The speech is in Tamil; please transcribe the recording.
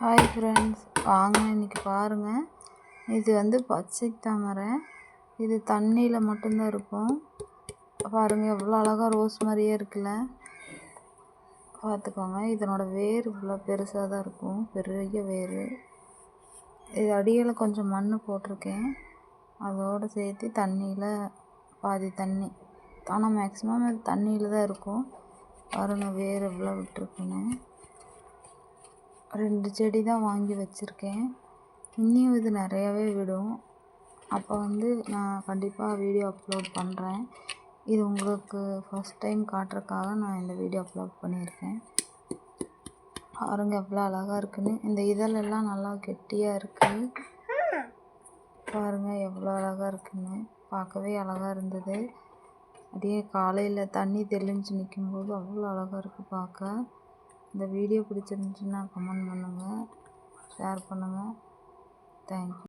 ஹாய் ஃப்ரெண்ட்ஸ் வாங்க இன்றைக்கி பாருங்கள் இது வந்து பச்சை தாமரை. இது தண்ணியில் மட்டும்தான் இருக்கும். பாருங்கள் எவ்வளோ அழகாக ரோஸ் மாதிரியே இருக்குல்ல. பார்த்துக்கோங்க. இதனோட வேர் இவ்வளோ பெருசாக தான் இருக்கும். பெரிய வேர். இது அடியில் கொஞ்சம் மண் போட்டிருக்கேன். அதோடு சேர்த்து தண்ணியில் பாதி தண்ணி. ஆனால் மேக்ஸிமம் அது தண்ணியில் தான் இருக்கும். பாருங்கள் வேர் எவ்வளோ விட்டுருக்குன்னு. ரெண்டு செடி தான் வாங்கி வச்சுருக்கேன். இன்னியும் இது நிறையாவே விடும். அப்போ வந்து நான் கண்டிப்பாக வீடியோ அப்லோட் பண்ணுறேன் இது உங்களுக்கு ஃபஸ்ட் டைம் காட்டுறக்காக நான் இந்த வீடியோ அப்லோட் பண்ணியிருக்கேன். பாருங்க எவ்வளோ அழகாக இருக்குன்னு. இந்த இதழெல்லாம் நல்லா கெட்டியாக இருக்குது பாருங்கள் எவ்வளோ அழகாக இருக்குன்னு. பார்க்கவே அழகாக இருந்தது. அப்படியே காலையில் தண்ணி தெளிஞ்சு நிற்கும்போது அவ்வளோ அழகாக இருக்குது பார்க்க. இந்த வீடியோ பிடிச்சிருந்துச்சின்னா கமெண்ட் பண்ணுங்கள் ஷேர் பண்ணுங்கள் தேங்க்யூ